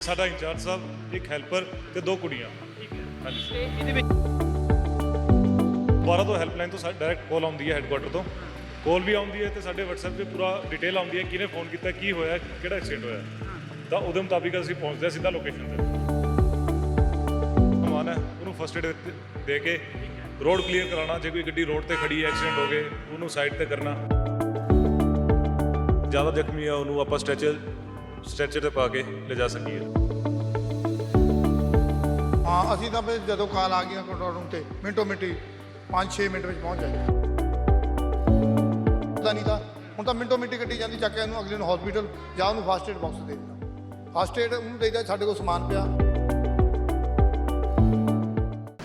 ਸਾਡਾ ਇੰਚਾਰਜ ਸਾਹਿਬ ਇੱਕ ਹੈਲਪਰ ਤੇ ਦੋ ਕੁੜੀਆਂ। ਹਾਂਜੀ। ਤੇ ਇਹਦੇ ਵਿੱਚ 12 ਤੋਂ ਹੈਲਪਲਾਈਨ ਤੋਂ ਡਾਇਰੈਕਟ ਕਾਲ ਆਉਂਦੀ ਹੈ ਹੈੱਡਕੁਆਟਰ ਤੋਂ। ਕਾਲ ਵੀ ਆਉਂਦੀ ਹੈ ਤੇ ਸਾਡੇ WhatsApp ਤੇ ਪੂਰਾ ਡਿਟੇਲ ਆਉਂਦੀ ਹੈ ਕਿਹਨੇ ਫੋਨ ਕੀਤਾ ਕੀ ਹੋਇਆ ਕਿਹੜਾ ਐਕਸੀਡੈਂਟ ਹੋਇਆ। ਤਾਂ ਉਹਦੇ ਮੁਤਾਬਿਕ ਅਸੀਂ ਪਹੁੰਚਦੇ ਹਾਂ ਸਿੱਧਾ ਲੋਕੇਸ਼ਨ ਤੇ। ਸਮਾਨ ਹੈ ਉਹਨੂੰ ਫਸਟ ਏਡ ਦੇ ਕੇ ਰੋਡ ਕਲੀਅਰ ਕਰਾਉਣਾ ਜੇ ਕੋਈ ਗੱਡੀ ਰੋਡ ਤੇ ਖੜੀ ਹੈ ਐਕਸੀਡੈਂਟ ਹੋ ਗਏ ਉਹਨੂੰ ਸਾਈਡ ਤੇ ਕਰਨਾ। ਜ਼ਿਆਦਾ ਜ਼ਖਮੀ ਆ ਉਹਨੂੰ ਆਪਾਂ ਸਟ੍ਰੈਚਰ ਸਟ੍ਰੈਚਰ ਤੇ ਪਾ ਕੇ ਲਿਜਾ ਸਕੀਏ। ਹਾਂ, ਅਸੀਂ ਤਾਂ ਫਿਰ ਜਦੋਂ ਕਾਲ ਆ ਗਈ ਕੰਟਰੋਲ ਰੂਮ ਤੇ, ਮਿੰਟੋ ਮਿੰਟੀ 5-6 ਮਿੰਟ ਵਿੱਚ ਪਹੁੰਚ ਜਾਈਏ ਪਤਾ ਨਹੀਂ ਤਾਂ, ਹੁਣ ਤਾਂ ਮਿੰਟੋ ਮਿੰਟੀ ਗੱਡੀ ਜਾਂਦੀ, ਚੱਕ ਕੇ ਇਹਨੂੰ ਅਗਲੇ ਨੂੰ ਹਸਪੀਟਲ ਜਾਂ ਉਹਨੂੰ ਫਾਸਟ ਏਡ ਬਾਕਸ ਦੇ ਦਿੰਦਾ। ਫਾਸਟ ਏਡ ਉਹਨੂੰ ਦੇਈਦਾ ਸਾਡੇ ਕੋਲ ਸਮਾਨ ਪਿਆ।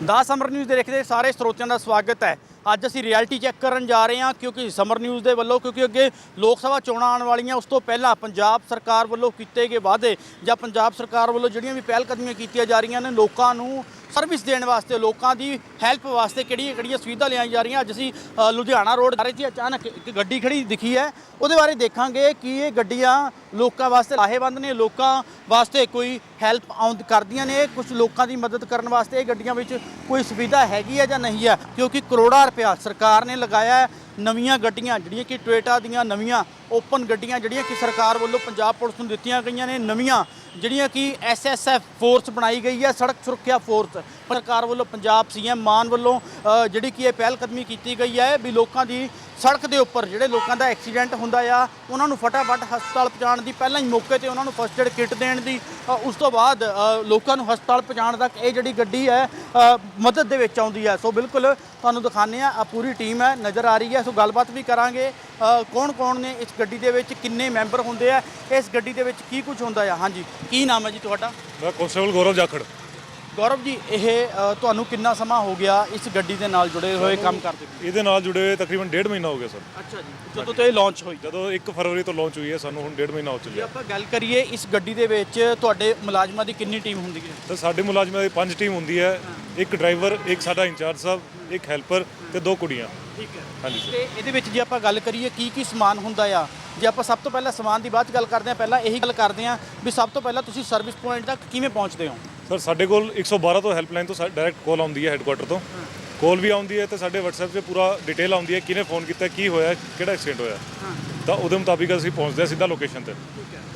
ਦਾ ਸਮਰ ਨਿਊਜ਼ ਦੇ ਦੇਖਦੇ ਸਾਰੇ ਸਰੋਤਿਆਂ ਦਾ ਸਵਾਗਤ ਹੈ। ਅੱਜ ਅਸੀਂ ਰਿਐਲਿਟੀ ਚੈੱਕ ਕਰਨ ਜਾ ਰਹੇ ਹਾਂ ਕਿਉਂਕਿ ਸਮਰ ਨਿਊਜ਼ ਦੇ ਵੱਲੋਂ ਕਿਉਂਕਿ ਅੱਗੇ ਲੋਕ ਸਭਾ ਚੋਣਾਂ ਆਉਣ ਵਾਲੀਆਂ, ਉਸ ਤੋਂ ਪਹਿਲਾਂ ਪੰਜਾਬ ਸਰਕਾਰ ਵੱਲੋਂ ਕੀਤੇ ਗਏ ਵਾਅਦੇ ਜਾਂ ਪੰਜਾਬ ਸਰਕਾਰ ਵੱਲੋਂ ਜਿਹੜੀਆਂ ਵੀ ਪਹਿਲ ਕਦਮੀਆਂ ਕੀਤੀਆਂ ਜਾ ਰਹੀਆਂ ਨੇ, ਲੋਕਾਂ ਨੂੰ ਸਰਵਿਸ ਦੇਣ ਵਾਸਤੇ ਲੋਕਾਂ ਦੀ ਹੈਲਪ ਵਾਸਤੇ ਕਿਹੜੀਆਂ ਕਿਹੜੀਆਂ ਸੁਵਿਧਾ ਲਿਆਈ ਜਾ ਰਹੀਆਂ? ਅੱਜ ਅਸੀਂ ਲੁਧਿਆਣਾ ਰੋਡ ਬਾਰੇ ਰਹੇ ਅਚਾਨਕ ਇੱਕ ਗੱਡੀ ਖੜੀ ਦਿਖੀ ਹੈ। ਉਹਦੇ ਬਾਰੇ ਦੇਖਾਂਗੇ ਕਿ ਇਹ ਗੱਡੀਆਂ ਲੋਕਾਂ ਵਾਸਤੇ ਲਾਹੇਵੰਦ ਨੇ, ਲੋਕਾਂ ਵਾਸਤੇ ਕੋਈ ਹੈਲਪ ਆਉਂਦ ਕਰਦੀਆਂ ਨੇ। ਕੁਝ ਲੋਕਾਂ ਦੀ ਮਦਦ ਕਰਨ ਵਾਸਤੇ ਇਹ ਗੱਡੀਆਂ ਵਿੱਚ ਕੋਈ ਸੁਵਿਧਾ ਹੈਗੀ ਹੈ ਜਾਂ ਨਹੀਂ ਹੈ? ਕਿਉਂਕਿ ਕਰੋੜਾਂ ਰੁਪਇਆ ਸਰਕਾਰ ਨੇ ਲਗਾਇਆ ਹੈ। ਨਵੀਆਂ ਗੱਡੀਆਂ ਜਿਹੜੀਆਂ ਕਿ ਟੋਇਟਾ ਦੀਆਂ ਨਵੀਆਂ ਓਪਨ ਗੱਡੀਆਂ ਜਿਹੜੀਆਂ ਕਿ ਸਰਕਾਰ ਵੱਲੋਂ ਪੰਜਾਬ ਪੁਲਿਸ ਨੂੰ ਦਿੱਤੀਆਂ ਗਈਆਂ ਨੇ, ਨਵੀਆਂ ਜਿਹੜੀਆਂ ਕਿ ਐਸਐਸਐਫ ਫੋਰਸ ਬਣਾਈ ਗਈ ਹੈ, ਸੜਕ ਸੁਰੱਖਿਆ ਫੋਰਸ ਸਰਕਾਰ ਵੱਲੋਂ ਪੰਜਾਬ ਸੀਐਮ ਮਾਨ ਵੱਲੋਂ ਜਿਹੜੀ ਕਿ ਇਹ ਪਹਿਲ ਕਦਮੀ ਕੀਤੀ ਗਈ ਹੈ ਵੀ ਲੋਕਾਂ ਦੀ ਸੜਕ ਦੇ ਉੱਪਰ ਜਿਹੜੇ ਲੋਕਾਂ ਦਾ ਐਕਸੀਡੈਂਟ ਹੁੰਦਾ ਆ, ਉਹਨਾਂ ਨੂੰ ਫਟਾਫਟ ਹਸਪਤਾਲ ਪਹੁੰਚਾਉਣ ਦੀ ਪਹਿਲਾਂ ਹੀ ਮੌਕੇ ਤੇ ਉਹਨਾਂ ਨੂੰ ਫਸਟ ਏਡ ਕਿੱਟ ਦੇਣ ਦੀ ਉਸ ਤੋਂ ਬਾਅਦ ਲੋਕਾਂ ਨੂੰ ਹਸਪਤਾਲ ਪਹੁੰਚਾਉਣ ਤੱਕ ਇਹ ਜਿਹੜੀ ਗੱਡੀ ਹੈ ਮਦਦ ਦੇ ਵਿੱਚ ਆਉਂਦੀ ਹੈ। ਸੋ ਬਿਲਕੁਲ ਤੁਹਾਨੂੰ ਦਿਖਾਉਂਦੇ ਆ ਆ ਪੂਰੀ ਟੀਮ ਹੈ, ਨਜ਼ਰ ਆ ਰਹੀ ਹੈ। ਸੋ ਗੱਲਬਾਤ ਵੀ ਕਰਾਂਗੇ ਕੌਣ ਕੌਣ ਨੇ ਇਸ ਗੱਡੀ ਦੇ ਵਿੱਚ, ਕਿੰਨੇ ਮੈਂਬਰ ਹੁੰਦੇ ਆ, ਇਸ ਗੱਡੀ ਦੇ ਵਿੱਚ ਕੀ ਕੁਝ ਹੁੰਦਾ ਆ? ਹਾਂਜੀ, ਕੀ ਨਾਮ ਹੈ ਜੀ ਤੁਹਾਡਾ? ਮੈਂ ਕਾਂਸਟੇਬਲ ਗੌਰਵ ਜਾਖੜ। ਗੌਰਵ ਜੀ ਇਹ ਅ, ਤੁਹਾਨੂੰ ਕਿੰਨਾ ਸਮਾਂ ਹੋ ਗਿਆ ਇਸ ਗੱਡੀ ਦੇ ਨਾਲ ਜੁੜੇ ਹੋਏ ਕੰਮ ਕਰਦੇ ਇਹਦੇ ਨਾਲ ਜੁੜੇ ਹੋਏ ਤਕਰੀਬਨ ਡੇਢ ਮਹੀਨਾ ਹੋ ਗਿਆ ਸਰ। ਅੱਛਾ ਜੀ ਜਦੋਂ ਤੋਂ ਇਹ ਲਾਂਚ ਹੋਈ। ਜਦੋਂ 1 ਫਰਵਰੀ ਤੋਂ ਲਾਂਚ ਹੋਈ ਹੈ ਸਾਨੂੰ ਹੁਣ ਡੇਢ ਮਹੀਨਾ ਹੋ ਜੇ ਚੱਲਿਆ ਆਪਾਂ ਗੱਲ ਕਰੀਏ ਇਸ ਗੱਡੀ ਦੇ ਵਿੱਚ ਤੁਹਾਡੇ ਮੁਲਾਜ਼ਮਾਂ ਦੀ ਕਿੰਨੀ ਟੀਮ ਹੁੰਦੀ ਹੈ? ਤਾਂ ਸਾਡੇ ਮੁਲਾਜ਼ਮਾਂ ਦੀ ਪੰਜ ਟੀਮ ਹੁੰਦੀ ਹੈ। ਇੱਕ ਡਰਾਈਵਰ ਇੱਕ ਸਾਡਾ ਇੰਚਾਰਜ ਸਾਹਿਬ ਇੱਕ ਹੈਲਪਰ ਤੇ ਦੋ ਕੁੜੀਆਂ। ਠੀਕ ਹੈ। ਹਾਂਜੀ ਸਰ। ਤੇ ਇਹਦੇ ਵਿੱਚ ਜੇ ਆਪਾਂ ਗੱਲ ਕਰੀਏ ਕੀ ਕੀ ਸਮਾਨ ਹੁੰਦਾ ਆ ਜੇ ਆਪਾਂ ਸਭ ਤੋਂ ਪਹਿਲਾਂ ਸਮਾਨ ਦੀ ਬਾਅਦ 'ਚ ਗੱਲ ਕਰਦੇ ਆ ਪਹਿਲਾਂ ਇਹੀ ਗੱਲ ਕਰਦੇ ਆ ਵੀ ਸਭ ਤੋਂ ਪਹਿਲਾਂ ਤੁਸੀਂ ਸਰਵਿਸ ਪੁਆਇੰਟ ਤੱਕ ਕਿਵੇਂ ਪਹੁੰਚਦੇ ਹੋ? ਸਰ ਸਾਡੇ ਕੋਲ 112 ਤੋਂ ਹੈਲਪਲਾਈਨ ਤੋਂ ਡਾਇਰੈਕਟ ਕਾਲ ਆਉਂਦੀ ਹੈ ਹੈੱਡਕੁਆਟਰ ਤੋਂ। ਕਾਲ ਵੀ ਆਉਂਦੀ ਹੈ ਤੇ ਸਾਡੇ WhatsApp ਤੇ ਪੂਰਾ ਡਿਟੇਲ ਆਉਂਦੀ ਹੈ ਕਿਹਨੇ ਫੋਨ ਕੀਤਾ ਕੀ ਹੋਇਆ ਕਿਹੜਾ ਐਕਸੀਡੈਂਟ ਹੋਇਆ। ਤਾਂ ਉਹਦੇ ਮੁਤਾਬਿਕ ਅਸੀਂ ਪਹੁੰਚਦੇ ਹਾਂ ਸਿੱਧਾ ਲੋਕੇਸ਼ਨ ਤੇ।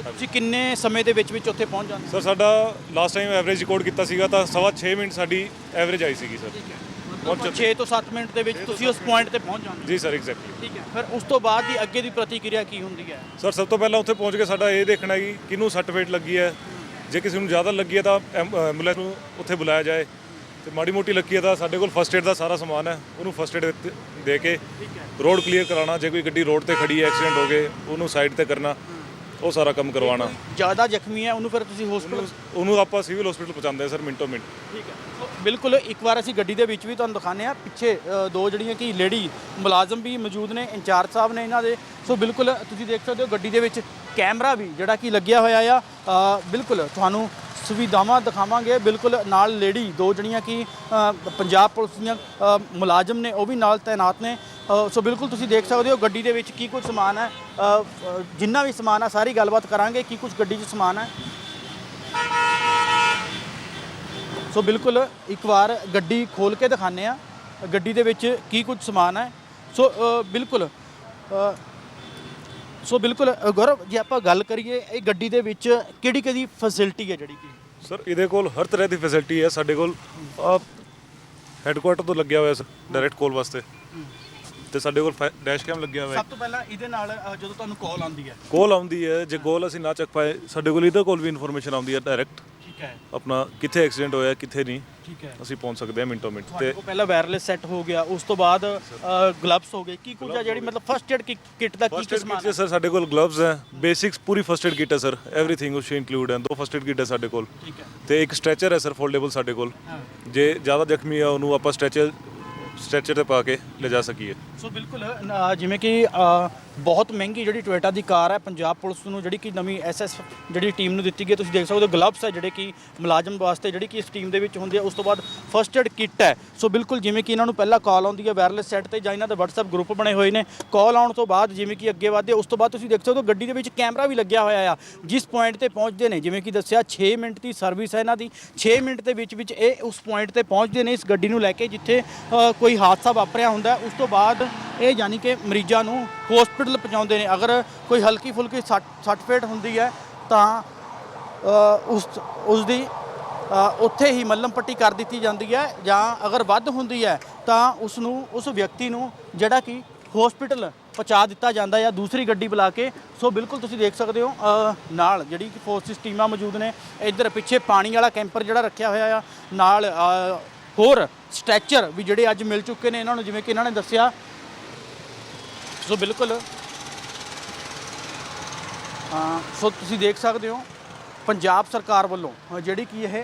ਤੁਸੀਂ ਕਿੰਨੇ ਸਮੇਂ ਦੇ ਵਿੱਚ ਵਿੱਚ ਉੱਥੇ ਪਹੁੰਚ ਜਾਂਦੇ ਸਰ ਸਾਡਾ ਲਾਸਟ ਟਾਈਮ ਐਵਰੇਜ ਰਿਕਾਰਡ ਕੀਤਾ ਸੀਗਾ ਤਾਂ ਸਵਾ 6 ਮਿੰਟ ਸਾਡੀ ਐਵਰੇਜ ਆਈ ਸੀਗੀ ਸਰ। ਹੋ। 6 ਤੋਂ 7 ਮਿੰਟ ਦੇ ਵਿੱਚ ਤੁਸੀਂ ਉਸ ਪੁਆਇੰਟ ਤੇ ਪਹੁੰਚ ਜਾਂਦੇ ਜੀ ਸਰ ਐਗਜ਼ੈਕਟਲੀ ਠੀਕ ਹੈ। ਫਿਰ ਉਸ ਤੋਂ ਬਾਅਦ ਦੀ ਅੱਗੇ ਦੀ ਪ੍ਰਤੀਕਿਰਿਆ ਕੀ ਹੁੰਦੀ ਹੈ? ਸਰ ਸਭ ਤੋਂ ਪਹਿਲਾਂ ਉੱਥੇ ਪਹੁੰਚ ਕੇ ਸਾਡਾ ਇਹ ਦੇਖਣਾ ਹੈ ਕਿ ਕਿਹਨੂੰ ਸੱਟ ਫੇਟ ਲੱਗੀ ਹੈ। ਜੇ ਕਿਸੇ ਨੂੰ ਜ਼ਿਆਦਾ ਲੱਗੀ ਹੈ ਤਾਂ ਐਂਬੂਲੈਂਸ ਨੂੰ ਉੱਥੇ ਬੁਲਾਇਆ ਜਾਏ। ਤੇ ਮਾੜੀ ਮੋਟੀ ਲੱਗੀ ਹੈ ਤਾਂ ਸਾਡੇ ਕੋਲ ਫਸਟ ਏਡ ਦਾ ਸਾਰਾ ਸਮਾਨ ਹੈ ਉਹਨੂੰ ਫਸਟ ਏਡ ਦੇ ਕੇ ਰੋਡ ਕਲੀਅਰ ਕਰਾਉਣਾ ਜੇ ਕੋਈ ਗੱਡੀ ਰੋਡ ਤੇ ਖੜੀ ਹੈ ਐਕਸੀਡੈਂਟ ਹੋ ਗਏ ਉਹਨੂੰ ਸਾਈਡ ਤੇ ਕਰਨਾ ਉਹ ਸਾਰਾ ਕੰਮ ਕਰਵਾਉਣਾ। ਜ਼ਿਆਦਾ ਜ਼ਖਮੀ ਹੈ ਉਹਨੂੰ ਫਿਰ ਤੁਸੀਂ ਹਸਪੀਟਲ ਉਹਨੂੰ ਆਪਾਂ ਸਿਵਲ ਹਸਪੀਟਲ ਪਹੁੰਚਾਉਂਦੇ ਹਾਂ ਸਰ ਮਿੰਟੋ ਮਿੰਟ। ਠੀਕ ਹੈ। ਬਿਲਕੁਲ ਇੱਕ ਵਾਰ ਅਸੀਂ ਗੱਡੀ ਦੇ ਵਿੱਚ ਵੀ ਤੁਹਾਨੂੰ ਦਿਖਾਉਂਦੇ ਆ ਪਿੱਛੇ ਦੋ ਜਿਹੜੀਆਂ ਕਿ ਲੇਡੀ ਮੁਲਾਜ਼ਮ ਵੀ ਮੌਜੂਦ ਨੇ ਇੰਚਾਰਜ ਸਾਹਿਬ ਨੇ ਇਹਨਾਂ ਦੇ। ਸੋ ਬਿਲਕੁਲ ਤੁਸੀਂ ਦੇਖ ਸਕਦੇ ਹੋ ਗੱਡੀ ਦੇ ਵਿੱਚ ਕੈਮਰਾ ਵੀ ਜਿਹੜਾ ਕਿ ਲੱਗਿਆ ਹੋਇਆ ਆ ਬਿਲਕੁਲ ਤੁਹਾਨੂੰ ਸੁਵਿਧਾਵਾਂ ਦਿਖਾਵਾਂਗੇ। ਬਿਲਕੁਲ ਨਾਲ ਲੇਡੀ, ਦੋ ਜਿਹੜੀਆਂ ਕਿ ਪੰਜਾਬ ਪੁਲਿਸ ਦੀਆਂ ਮੁਲਾਜ਼ਮ ਨੇ, ਉਹ ਵੀ ਨਾਲ ਤਾਇਨਾਤ ਨੇ। ਸੋ ਬਿਲਕੁਲ ਤੁਸੀਂ ਦੇਖ ਸਕਦੇ ਹੋ ਗੱਡੀ ਦੇ ਵਿੱਚ ਕੀ ਕੁਝ ਸਮਾਨ ਹੈ। ਜਿੰਨਾ ਵੀ ਸਮਾਨ ਹੈ ਸਾਰੀ ਗੱਲਬਾਤ ਕਰਾਂਗੇ ਕੀ ਕੁਝ ਗੱਡੀ 'ਚ ਸਮਾਨ ਹੈ। ਸੋ ਬਿਲਕੁਲ ਇੱਕ ਵਾਰ ਗੱਡੀ ਖੋਲ ਕੇ ਦਿਖਾਣੇ ਆ ਗੱਡੀ ਦੇ ਵਿੱਚ ਕੀ ਕੁਝ ਸਮਾਨ ਹੈ। ਸੋ ਬਿਲਕੁਲ ਸੋ ਬਿਲਕੁਲ ਅ, ਗੌਰਵ ਜੇ ਆਪਾਂ ਗੱਲ ਕਰੀਏ ਇਹ ਗੱਡੀ ਦੇ ਵਿੱਚ ਕਿਹੜੀ ਕਿਹੜੀ ਫੈਸਿਲਿਟੀ ਹੈ ਜਿਹੜੀ ਕਿ? ਸਰ ਇਹਦੇ ਕੋਲ ਹਰ ਤਰ੍ਹਾਂ ਦੀ ਫੈਸਿਲਿਟੀ ਹੈ। ਸਾਡੇ ਕੋਲ ਹੈੱਡਕੁਆਟਰ ਤੋਂ ਲੱਗਿਆ ਹੋਇਆ ਸਰ ਡਾਇਰੈਕਟ ਕਾਲ ਵਾਸਤੇ। ਤੇ ਸਾਡੇ ਕੋਲ ਡੈਸ਼ ਕੈਮ ਲੱਗਿਆ ਹੋਇਆ ਸਭ ਤੋਂ ਪਹਿਲਾਂ ਇਹਦੇ ਨਾਲ ਅ, ਜਦੋਂ ਤੁਹਾਨੂੰ ਕਾਲ ਆਉਂਦੀ ਹੈ। ਕਾਲ ਆਉਂਦੀ ਹੈ। ਜੇ ਕਾਲ ਅਸੀਂ ਨਾ ਚੱਕ ਪਾਏ ਸਾਡੇ ਕੋਲ ਇਹਦੇ ਕੋਲ ਵੀ ਇਨਫੋਰਮੇਸ਼ਨ ਆਉਂਦੀ ਹੈ ਡਾਇਰੈਕਟ ਠੀਕ ਹੈ। ਆਪਣਾ ਕਿੱਥੇ ਐਕਸੀਡੈਂਟ ਹੋਇਆ ਕਿੱਥੇ ਨਹੀਂ ਠੀਕ ਹੈ। ਅਸੀਂ ਪਹੁੰਚ ਸਕਦੇ ਹਾਂ ਮਿੰਟੋ ਮਿੰਟ। ਤੇ ਪਹਿਲਾਂ ਵਾਇਰਲੈਸ ਸੈੱਟ ਹੋ ਗਿਆ ਉਸ ਤੋਂ ਬਾਅਦ ਗਲਵਸ ਹੋ ਗਏ। ਕੀ ਕੁਝ ਆ ਜਿਹੜੀ ਮਤਲਬ ਫਸਟ ਏਡ ਕਿੱਟ ਦਾ ਕੀ ਫਸਟ ਕੀ ਏਡ ਸਮਾਨ ਕਿਟ ਸਰ ਸਾਡੇ ਕੋਲ ਗਲਵਜ਼ ਹੈ। ਬੇਸਿਕਸ ਪੂਰੀ ਫਸਟ ਏਡ ਕਿਟ ਹੈ ਸਰ ਐਵਰੀਥਿੰਗ ਉਸ ਇਨਕਲੂਡ ਹੈ। ਦੋ ਫਸਟ ਏਡ ਕਿਟ ਹੈ ਸਾਡੇ ਕੋਲ। ਠੀਕ ਹੈ। ਤੇ ਇੱਕ ਸਟ੍ਰੈਚਰ ਹੈ ਸਰ ਫੋਲਡੇਬਲ ਸਾਡੇ ਕੋਲ। ਜੇ ਜ਼ਿਆਦਾ ਜ਼ਖਮੀ ਆ ਉਹਨੂੰ ਆਪਾਂ ਸਟ੍ਰੈਚਰ ਸਟ੍ਰੈਚਰ ਤੇ ਪਾ ਕੇ ਲਿਜਾ ਸਕੀਏ। ਸੋ ਬਿਲਕੁਲ ਜਿਵੇਂ ਕਿ ਬਹੁਤ ਮਹਿੰਗੀ ਜਿਹੜੀ ਟੋਇਟਾ ਦੀ ਕਾਰ ਹੈ, ਪੰਜਾਬ ਪੁਲਿਸ ਨੂੰ ਜਿਹੜੀ ਕਿ ਨਵੀਂ ਐਸਐਸ ਜਿਹੜੀ ਟੀਮ ਨੂੰ ਦਿੱਤੀ ਗਈ ਹੈ। ਤੁਸੀਂ ਦੇਖ ਸਕਦੇ ਹੋ ਗਲਵਸ ਹੈ ਜਿਹੜੇ ਕਿ ਮੁਲਾਜ਼ਮ ਵਾਸਤੇ ਜਿਹੜੀ ਕਿ ਇਸ ਟੀਮ ਦੇ ਵਿੱਚ ਹੁੰਦੀ ਹੈ, ਉਸ ਤੋਂ ਬਾਅਦ ਫਰਸਟ ਏਡ ਕਿੱਟ ਹੈ ਸੋ ਬਿਲਕੁਲ ਜਿਵੇਂ ਕਿ ਇਹਨਾਂ ਨੂੰ ਪਹਿਲਾਂ ਕਾਲ ਆਉਂਦੀ ਹੈ ਵਾਇਰਲੈਸ ਸੈੱਟ ਤੇ ਜਾਂ ਇਹਨਾਂ ਦੇ WhatsApp ਗਰੁੱਪ ਬਣੇ ਹੋਏ ਨੇ ਕਾਲ ਆਉਣ ਤੋਂ ਬਾਅਦ ਜਿਵੇਂ ਕਿ ਅੱਗੇ ਵਧਦੇ ਉਸ ਤੋਂ ਬਾਅਦ ਤੁਸੀਂ ਦੇਖ ਸਕਦੇ ਹੋ ਗੱਡੀ ਦੇ ਵਿੱਚ ਕੈਮਰਾ ਵੀ ਲੱਗਿਆ ਹੋਇਆ ਆ, ਜਿਸ ਪੁਆਇੰਟ ਤੇ ਪਹੁੰਚਦੇ ਨੇ, ਜਿਵੇਂ ਕਿ ਦੱਸਿਆ 6 ਮਿੰਟ ਦੀ ਸਰਵਿਸ ਹੈ ਇਹਨਾਂ ਦੀ 6 ਮਿੰਟ ਦੇ ਵਿੱਚ ਵਿੱਚ ਇਹ ਉਸ ਪੁਆਇੰਟ ਤੇ ਪਹੁੰਚਦੇ ਨੇ ਇਸ ਗੱਡੀ ਨੂੰ ਲੈ ਕੇ, ਜਿੱਥੇ ਕੋਈ ਹਾਦਸਾ ਵਾਪਰਿਆ ਹੁੰਦਾ ਉਸ ਤੋਂ ਬਾਅਦ ਇਹ ਯਾਨੀ ਕਿ ਮਰੀਜ਼ਾਂ ਨੂੰ ਹਸਪੀਟਲ ਪਹੁੰਚਾਉਂਦੇ ਨੇ। ਅਗਰ ਕੋਈ ਹਲਕੀ ਫੁਲਕੀ ਸੱਟ ਸੱਟ ਫੇਟ ਹੁੰਦੀ ਹੈ ਤਾਂ ਅ, ਉਸ ਉਸ ਦੀ ਉੱਥੇ ਹੀ ਮੱਲਮ ਪੱਟੀ ਕਰ ਦਿੱਤੀ ਜਾਂਦੀ ਹੈ ਜਾਂ ਅਗਰ ਵੱਧ ਹੁੰਦੀ ਹੈ ਤਾਂ ਉਸ ਨੂੰ ਉਸ ਵਿਅਕਤੀ ਨੂੰ ਜਿਹੜਾ ਕਿ ਹਸਪੀਟਲ ਪਹੁੰਚਾ ਦਿੱਤਾ ਜਾਂਦਾ ਹੈ ਦੂਸਰੀ ਗੱਡੀ ਬੁਲਾ ਕੇ ਸੋ ਬਿਲਕੁਲ ਤੁਸੀਂ ਦੇਖ ਸਕਦੇ ਹੋ ਨਾਲ ਜਿਹੜੀ ਕਿ ਫੋਰਸਿਸ ਟੀਮਾਂ ਮੌਜੂਦ ਨੇ ਇੱਧਰ ਪਿੱਛੇ ਪਾਣੀ ਵਾਲਾ ਕੈਂਪਰ ਜਿਹੜਾ ਰੱਖਿਆ ਹੋਇਆ ਆ ਨਾਲ ਹੋਰ ਸਟ੍ਰੈਚਰ ਵੀ ਜਿਹੜੇ ਅੱਜ ਮਿਲ ਚੁੱਕੇ ਨੇ। ਇਹਨਾਂ ਨੂੰ ਜਿਵੇਂ ਕਿ ਇਹਨਾਂ ਨੇ ਦੱਸਿਆ ਸੋ ਬਿਲਕੁਲ। ਸੋ ਤੁਸੀਂ ਦੇਖ ਸਕਦੇ ਹੋ, ਪੰਜਾਬ ਸਰਕਾਰ ਵੱਲੋਂ ਜਿਹੜੀ ਕੀ ਇਹ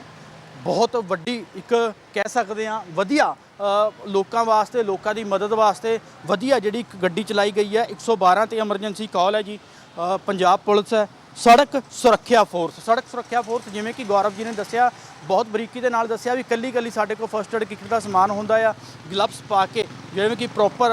ਬਹੁਤ ਵੱਡੀ ਇੱਕ ਕਹਿ ਸਕਦੇ ਆ ਵਧੀਆ ਲੋਕਾਂ ਵਾਸਤੇ, ਲੋਕਾਂ ਦੀ ਮਦਦ ਵਾਸਤੇ ਵਧੀਆ ਜਿਹੜੀ ਇੱਕ ਗੱਡੀ ਚਲਾਈ ਗਈ ਹੈ। 112 ਤੇ ਐਮਰਜੈਂਸੀ ਕਾਲ ਹੈ ਜੀ। ਪੰਜਾਬ ਪੁਲਿਸ ਹੈ। ਸੜਕ ਸੁਰੱਖਿਆ ਫੋਰਸ, ਸੜਕ ਸੁਰੱਖਿਆ ਫੋਰਸ ਜਿਵੇਂ ਕਿ ਗੌਰਵ ਜੀ ਨੇ ਦੱਸਿਆ, ਬਹੁਤ ਬਰੀਕੀ ਦੇ ਨਾਲ ਦੱਸਿਆ ਵੀ ਕੱਲੀ ਕੱਲੀ ਸਾਡੇ ਕੋਲ ਫਸਟ ਏਡ ਕਿੱਟ ਦਾ ਸਮਾਨ ਹੁੰਦਾ ਆ ਗਲਵਸ ਪਾ ਕੇ, ਜਿਵੇਂ ਕਿ ਪ੍ਰੋਪਰ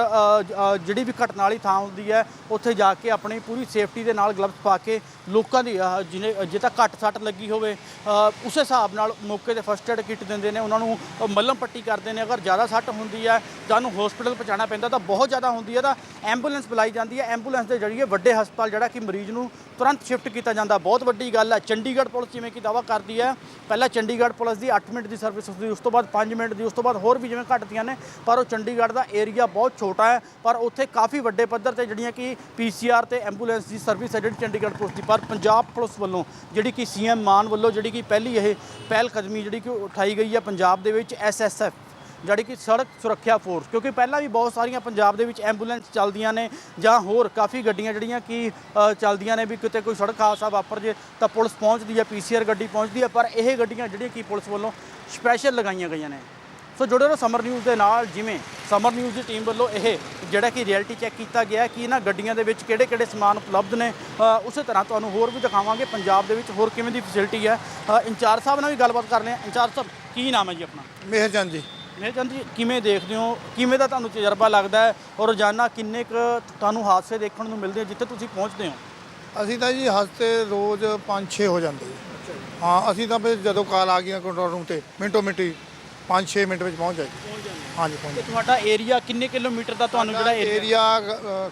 ਜਿਹੜੀ ਵੀ ਘਟਨਾ ਵਾਲੀ ਥਾਂ ਹੁੰਦੀ ਹੈ, ਉੱਥੇ ਜਾ ਕੇ ਆਪਣੀ ਪੂਰੀ ਸੇਫਟੀ ਦੇ ਨਾਲ ਗਲਵਸ ਪਾ ਕੇ ਲੋਕਾਂ ਦੀ ਜਿਹਨੇ ਜੇ ਤਾਂ ਘੱਟ ਸੱਟ ਲੱਗੀ ਹੋਵੇ ਉਸੇ ਹਿਸਾਬ ਨਾਲ ਮੌਕੇ ਤੇ ਫਸਟ ਏਡ ਕਿੱਟ ਦਿੰਦੇ ਨੇ, ਉਹਨਾਂ ਨੂੰ ਮੱਲਮ ਪੱਟੀ ਕਰਦੇ ਨੇ, ਅਗਰ ਜ਼ਿਆਦਾ ਸੱਟ ਹੁੰਦੀ ਹੈ ਜਾਂ ਉਹਨੂੰ ਹਸਪੀਟਲ ਪਹੁੰਚਾਉਣਾ ਪੈਂਦਾ, ਤਾਂ ਬਹੁਤ ਜ਼ਿਆਦਾ ਹੁੰਦੀ ਹੈ, ਤਾਂ ਐਂਬੂਲੈਂਸ ਬੁਲਾਈ ਜਾਂਦੀ ਹੈ ਐਂਬੂਲੈਂਸ ਦੇ ਜਰੀਏ ਵੱਡੇ ਹਸਪਤਾਲ ਜਿਹੜਾ ਕਿ ਮਰੀਜ਼ ਨੂੰ ਤੁਰੰਤ ਸ਼ਿਫਟ ਕੀਤਾ ਜਾਂਦਾ। ਬਹੁਤ ਵੱਡੀ ਗੱਲ ਹੈ। ਚੰਡੀਗੜ੍ਹ ਪੁਲਿਸ ਜਿਵੇਂ ਕਿ ਦਾਵਾ ਕਰਦੀ ਹੈ, ਪਹਿਲਾਂ ਚੰਡੀਗੜ੍ਹ ਪੁਲਿਸ ਦੀ 8 ਮਿੰਟ ਦੀ ਸਰਵਿਸ ਹੁੰਦੀ, ਉਸ ਤੋਂ ਬਾਅਦ 5 ਮਿੰਟ ਦੀ, ਉਸ ਤੋਂ ਬਾਅਦ ਹੋਰ ਵੀ ਜਿਵੇਂ ਘਟਦੀਆਂ ਨੇ, ਪਰ ਉਹ ਚੰਡੀਗੜ੍ਹ ਦਾ ਏਰੀਆ ਬਹੁਤ ਛੋਟਾ ਹੈ, ਪਰ ਉੱਥੇ ਕਾਫੀ ਵੱਡੇ ਪੱਧਰ ਤੇ ਜਿਹੜੀਆਂ ਕਿ ਪੀਸੀਆਰ ਤੇ ਐਂਬੂਲੈਂਸ ਦੀ ਸਰਵਿਸ ਹੈ ਜਿਹੜੀ ਚੰਡੀਗੜ੍ਹ ਪੁਲਿਸ ਦੀ, ਪਰ ਪੰਜਾਬ ਪੁਲਿਸ ਵੱਲੋਂ ਜਿਹੜੀ ਕਿ ਸੀਐਮ ਮਾਨ ਵੱਲੋਂ ਜਿਹੜੀ ਕਿ ਪਹਿਲੀ ਇਹ ਪਹਿਲ ਕਦਮੀ ਜਿਹੜੀ ਕਿ ਉਠਾਈ ਗਈ ਹੈ ਪੰਜਾਬ ਦੇ ਵਿੱਚ ਐਸਐਸਐਫ ਜਿਹੜੀ ਕਿ ਸੜਕ ਸੁਰੱਖਿਆ ਫੋਰਸ ਕਿਉਂਕਿ ਪਹਿਲਾਂ ਵੀ ਬਹੁਤ ਸਾਰੀਆਂ ਪੰਜਾਬ ਦੇ ਵਿੱਚ ਐਂਬੂਲੈਂਸ ਚੱਲਦੀਆਂ ਨੇ ਜਾਂ ਹੋਰ ਕਾਫੀ ਗੱਡੀਆਂ ਜਿਹੜੀਆਂ ਕਿ ਚੱਲਦੀਆਂ ਨੇ ਵੀ ਕਿਤੇ ਕੋਈ ਸੜਕ ਹਾਦਸਾ ਵਾਪਰ ਜੇ ਤਾਂ ਪੁਲਿਸ ਪਹੁੰਚਦੀ ਹੈ ਪੀਸੀਆਰ ਗੱਡੀ ਪਹੁੰਚਦੀ ਹੈ, ਪਰ ਇਹ ਗੱਡੀਆਂ ਜਿਹੜੀਆਂ ਕਿ ਪੁਲਿਸ ਵੱਲੋਂ ਸਪੈਸ਼ਲ ਲਗਾਈਆਂ ਗਈਆਂ ਨੇ। ਸੋ ਜੁੜੇ ਰਹੋ ਸਮਰ ਨਿਊਜ਼ ਦੇ ਨਾਲ, ਜਿਵੇਂ ਸਮਰ ਨਿਊਜ਼ ਦੀ ਟੀਮ ਵੱਲੋਂ ਇਹ ਜਿਹੜਾ ਕਿ ਰਿਐਲਿਟੀ ਚੈੱਕ ਕੀਤਾ ਗਿਆ ਕਿ ਇਹਨਾਂ ਗੱਡੀਆਂ ਦੇ ਵਿੱਚ ਕਿਹੜੇ ਕਿਹੜੇ ਸਮਾਨ ਉਪਲਬਧ ਨੇ। ਉਸੇ ਤਰ੍ਹਾਂ ਤੁਹਾਨੂੰ ਹੋਰ ਵੀ ਦਿਖਾਵਾਂਗੇ ਪੰਜਾਬ ਦੇ ਵਿੱਚ ਹੋਰ ਕਿਵੇਂ ਦੀ ਫੈਸਿਲਿਟੀ ਹੈ। ਇੰਚਾਰਜ ਸਾਹਿਬ ਨਾਲ ਵੀ ਗੱਲਬਾਤ ਕਰ ਰਹੇ ਹਾਂ ਇੰਚਾਰਜ ਸਾਹਿਬ, ਕੀ ਨਾਮ ਹੈ ਜੀ ਆਪਣਾ? ਮਿਹਰਜਨ ਜੀ। ਮੇਹਰਚੰਦ ਜੀ ਕਿਵੇਂ ਦੇਖਦੇ ਹੋ? ਕਿਵੇਂ ਦਾ ਤੁਹਾਨੂੰ ਤਜਰਬਾ ਲੱਗਦਾ ਹੈ ਔਰ ਰੋਜ਼ਾਨਾ ਕਿੰਨੇ ਕੁ ਤੁਹਾਨੂੰ ਹਾਦਸੇ ਦੇਖਣ ਨੂੰ ਮਿਲਦੇ ਆ ਜਿੱਥੇ ਤੁਸੀਂ ਪਹੁੰਚਦੇ ਹੋ? ਅਸੀਂ ਤਾਂ ਜੀ ਹਫ਼ਤੇ ਰੋਜ਼ 5-6 ਹੋ ਜਾਂਦੇ ਜੀ। ਹਾਂ ਅਸੀਂ ਤਾਂ ਫਿਰ ਜਦੋਂ ਕਾਲ ਆ ਗਈਆਂ ਕੰਟਰੋਲ ਰੂਮ ਤੇ ਮਿੰਟੋ ਮਿੰਟੀ 5-6 ਮਿੰਟ ਵਿੱਚ ਪਹੁੰਚ ਜਾਈਏ। ਹਾਂਜੀ ਪਹੁੰਚ ਤੇ ਤੁਹਾਡਾ ਏਰੀਆ ਕਿੰਨੇ ਕਿਲੋਮੀਟਰ ਦਾ ਤੁਹਾਨੂੰ ਜਿਹੜਾ ਏਰੀਆ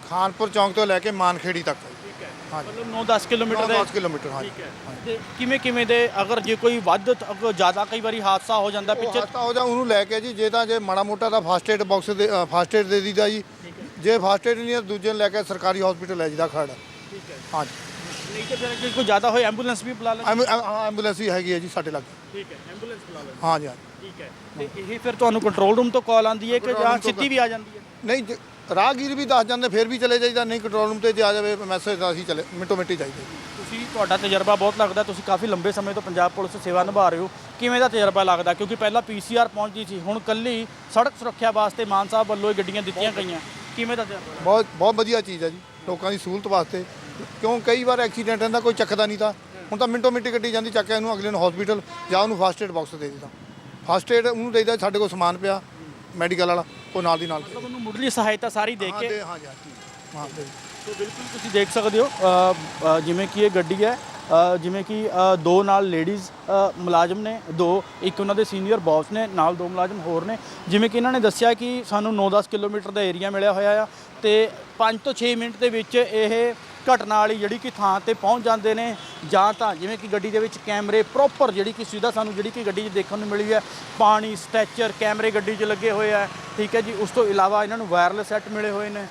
ਖਾਨਪੁਰ ਚੌਂਕ ਤੋਂ ਲੈ ਕੇ ਮਾਨਖੇੜੀ ਤੱਕ ਹੈ ਹਾਂਜੀ। ਮਤਲਬ 9-10 ਕਿਲੋਮੀਟਰ ਦੇ 10 ਕਿਲੋਮੀਟਰ ਹਾਂਜੀ। ਠੀਕ ਹੈ। ਤੇ ਕਿਵੇਂ ਕਿਵੇਂ ਦੇ ਅਗਰ ਜੇ ਕੋਈ ਵੱਧ ਅਗਰ ਜ਼ਿਆਦਾ ਕਈ ਵਾਰੀ ਹਾਦਸਾ ਹੋ ਜਾਂਦਾ ਉਹ ਪਿੱਛੇ ਹਾਦਸਾ ਹੋ ਜਾ ਉਹਨੂੰ ਲੈ ਕੇ ਜੀ ਜੇ ਤਾਂ ਜੇ ਮਾੜਾ ਮੋਟਾ ਦਾ ਫਸਟ ਏਡ ਬਾਕਸ ਦੇ ਫਸਟ ਏਡ ਦੇ ਦੀਦਾ ਜੀ। ਜੇ ਫਸਟ ਏਡ ਨਹੀਂ ਹੈ ਦੂਜੇ ਨੂੰ ਲੈ ਕੇ ਸਰਕਾਰੀ ਹਸਪੀਟਲ ਲੈ ਜੀਦਾ ਖੜ ਠੀਕ ਹੈ। ਹਾਂਜੀ। ਨਹੀਂ ਤੇ ਫਿਰ ਜੇ ਕੋਈ ਜ਼ਿਆਦਾ ਹੋਏ ਐਂਬੂਲੈਂਸ ਵੀ ਬੁਲਾ ਲੈਂਦੇ? ਐਂਬੂ- ਐ- ਹਾਂ, ਐਂਬੂਲੈਂਸ ਵੀ ਹੈਗੀ ਹੈ ਜੀ ਸਾਡੇ ਲਾਗੇ। ਠੀਕ ਹੈ ਐਂਬੂਲੈਂਸ ਬੁਲਾ ਲੈਂਦੇ। ਹਾਂਜੀ ਹਾਂਜੀ। ਠੀਕ ਹੈ। ਤੇ ਇਹ ਫਿਰ ਤੁਹਾਨੂੰ ਕੰਟਰੋਲ ਰੂਮ ਤੋਂ ਕਾਲ ਆਉਂਦੀ ਹੈ ਕਿ Control ਜਾਂ room ਤੋਂ ਸਿੱਧੀ ਵੀ ਆ ਜਾਂਦੀ ਹੈ? ਨਹੀਂ ਜੇ ਰਾਹਗੀਰ ਵੀ ਦੱਸ ਜਾਂਦੇ ਫਿਰ ਵੀ ਚਲੇ ਜਾਈਦਾ ਨਹੀਂ ਕੰਟਰੋਲ ਰੂਮ ਤੇ ਜੇ ਆ ਜਾਵੇ ਮੈਸੇਜ ਤਾਂ ਅਸੀਂ ਚਲੇ ਮਿੰਟੋ ਮਿੰਟੀ ਚਾਹੀਦੇ ਤੁਸੀਂ ਤੁਹਾਡਾ ਤਜਰਬਾ ਬਹੁਤ ਲੱਗਦਾ ਤੁਸੀਂ ਕਾਫੀ ਲੰਬੇ ਸਮੇਂ ਤੋਂ ਪੰਜਾਬ ਪੁਲਿਸ ਸੇਵਾ ਨਿਭਾ ਰਹੇ ਹੋ। ਕਿਵੇਂ ਦਾ ਤਜਰਬਾ ਲੱਗਦਾ? ਕਿਉਂਕਿ ਪਹਿਲਾਂ ਪੀਸੀਆਰ ਪਹੁੰਚਦੀ ਸੀ ਹੁਣ ਕੱਲੀ ਸੜਕ ਸੁਰੱਖਿਆ ਵਾਸਤੇ ਮਾਨ ਸਾਹਿਬ ਵੱਲੋਂ ਇਹ ਗੱਡੀਆਂ ਦਿੱਤੀਆਂ ਗਈਆਂ। ਕਿਵੇਂ ਦਾ ਤਜਰਬਾ ਬਹੁਤ ਬਹੁਤ ਵਧੀਆ ਚੀਜ਼ ਹੈ ਜੀ ਲੋਕਾਂ ਦੀ ਸਹੂਲਤ ਵਾਸਤੇ। ਕਿਉਂ ਕਈ ਵਾਰ ਐਕਸੀਡੈਂਟ ਹੁੰਦਾ ਕੋਈ ਚੱਕਦਾ ਨਹੀਂ ਤਾਂ। ਹੁਣ ਤਾਂ ਮਿੰਟੋ ਮਿੰਟੀ ਗੱਡੀ ਜਾਂਦੀ ਚੱਕ ਕੇ ਇਹਨੂੰ ਅਗਲੇ ਨੂੰ ਹਸਪੀਟਲ ਜਾਂ ਉਹਨੂੰ ਫਸਟ ਏਡ ਬਾਕਸ ਦੇ ਦਿੱਤਾ। ਫਸਟ ਏਡ ਉਹਨੂੰ ਦੇਈਦਾ ਸਾਡੇ ਕੋਲ ਸਮਾਨ ਪਿਆ ਮੈਡੀਕਲ ਵਾਲਾ। ਉਹ ਨਾਲ ਦੀ ਨਾਲ ਮਤਲਬ ਉਹਨੂੰ ਮੁੱਢਲੀ ਸਹਾਇਤਾ ਸਾਰੀ ਦੇ ਹਾਂ ਕੇ ਦੇ ਹਾਂ ਜੀ ਹਾਂ ਦੇ। ਸੋ ਬਿਲਕੁਲ ਤੁਸੀਂ ਦੇਖ ਸਕਦੇ ਹੋ ਅ, ਅ, ਜਿਵੇਂ ਕਿ ਇਹ ਗੱਡੀ ਹੈ ਅ, ਜਿਵੇਂ ਕਿ ਅ, ਦੋ ਨਾਲ ਲੇਡੀਜ਼ ਮੁਲਾਜ਼ਮ ਨੇ ਦੋ ਇੱਕ ਉਹਨਾਂ ਦੇ ਸੀਨੀਅਰ ਬੌਸ ਨੇ ਨਾਲ ਦੋ ਮੁਲਾਜ਼ਮ ਹੋਰ ਨੇ। ਜਿਵੇਂ ਕਿ ਇਹਨਾਂ ਨੇ ਦੱਸਿਆ ਕਿ ਸਾਨੂੰ 9-10 ਕਿਲੋਮੀਟਰ ਦਾ ਏਰੀਆ ਮਿਲਿਆ ਹੋਇਆ ਆ ਤੇ 5 ਤੋਂ 6 ਮਿੰਟ ਦੇ ਵਿੱਚ ਇਹ ਘਟਨਾ ਵਾਲੀ ਜਿਹੜੀ ਕਿ ਥਾਂ ਤੇ ਪਹੁੰਚ ਜਾਂਦੇ ਨੇ ਜਾਂ ਤਾਂ ਜਿਵੇਂ ਕਿ ਗੱਡੀ ਦੇ ਵਿੱਚ ਕੈਮਰੇ ਪ੍ਰੋਪਰ ਜਿਹੜੀ ਕਿ ਸੁਵਿਧਾ ਸਾਨੂੰ ਜਿਹੜੀ ਕਿ ਗੱਡੀ 'ਚ ਦੇਖਣ ਨੂੰ ਮਿਲੀ ਹੈ। ਪਾਣੀ ਸਟੈਚਰ ਕੈਮਰੇ ਗੱਡੀ 'ਚ ਲੱਗੇ ਹੋਏ ਆ ਠੀਕ ਹੈ ਜੀ, ਉਸ ਤੋਂ ਇਲਾਵਾ ਇਹਨਾਂ ਨੂੰ ਵਾਇਰਲੈਸ ਸੈੱਟ ਮਿਲੇ ਹੋਏ ਨੇ।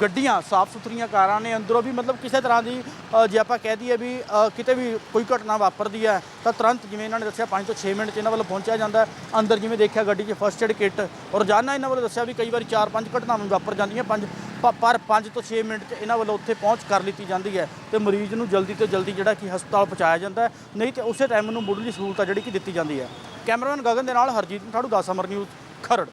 ਗੱਡੀਆਂ ਸਾਫ਼ ਸੁਥਰੀਆਂ ਕਾਰਾਂ ਨੇ, ਅੰਦਰੋਂ ਵੀ ਮਤਲਬ ਕਿਸੇ ਤਰ੍ਹਾਂ ਦੀ ਜੇ ਆਪਾਂ ਕਹਿ ਦਈਏ ਵੀ ਕਿਤੇ ਵੀ ਕੋਈ ਘਟਨਾ ਵਾਪਰਦੀ ਹੈ, ਤਾਂ ਤੁਰੰਤ ਜਿਵੇਂ ਇਹਨਾਂ ਨੇ ਦੱਸਿਆ 5 ਤੋਂ 6 ਮਿੰਟ 'ਚ ਇਹਨਾਂ ਵੱਲੋਂ ਪਹੁੰਚਿਆ ਜਾਂਦਾ ਅੰਦਰ ਜਿਵੇਂ ਦੇਖਿਆ ਗੱਡੀ 'ਚ ਫਸਟ ਏਡ ਕਿੱਟ ਔਰ ਰੋਜ਼ਾਨਾ ਇਹਨਾਂ ਵੱਲੋਂ ਦੱਸਿਆ ਵੀ ਕਈ ਵਾਰੀ 4-5 ਘਟਨਾਵਾਂ ਵਾਪਰ ਜਾਂਦੀਆਂ, ਪੰਜ ਪਰ 5 ਤੋਂ 6 ਮਿੰਟ 'ਚ ਇਹਨਾਂ ਵੱਲੋਂ ਉੱਥੇ ਪਹੁੰਚ ਕਰ ਲਿੱਤੀ ਜਾਂਦੀ ਹੈ ਤੇ ਮਰੀਜ਼ ਨੂੰ ਜਲਦੀ ਤੋਂ ਜਲਦੀ ਜਿਹੜਾ ਕਿ ਹਸਪਤਾਲ ਪਹੁੰਚਾਇਆ ਜਾਂਦਾ ਹੈ। ਨਹੀਂ ਤੇ ਉਸੇ ਟਾਈਮ ਨੂੰ ਮੁੱਢਲੀ ਸਹੂਲਤਾਂ ਜਿਹੜੀ ਕਿ ਦਿੱਤੀ ਜਾਂਦੀ ਹੈ। ਕੈਮਰਾਮੈਨ ਗਗਨ ਦੇ ਨਾਲ ਹਰਜੀਤ ਠਾੜੂ ਦਾਸ ਅਮਰ ਨਿਊਜ਼, ਖਰੜ।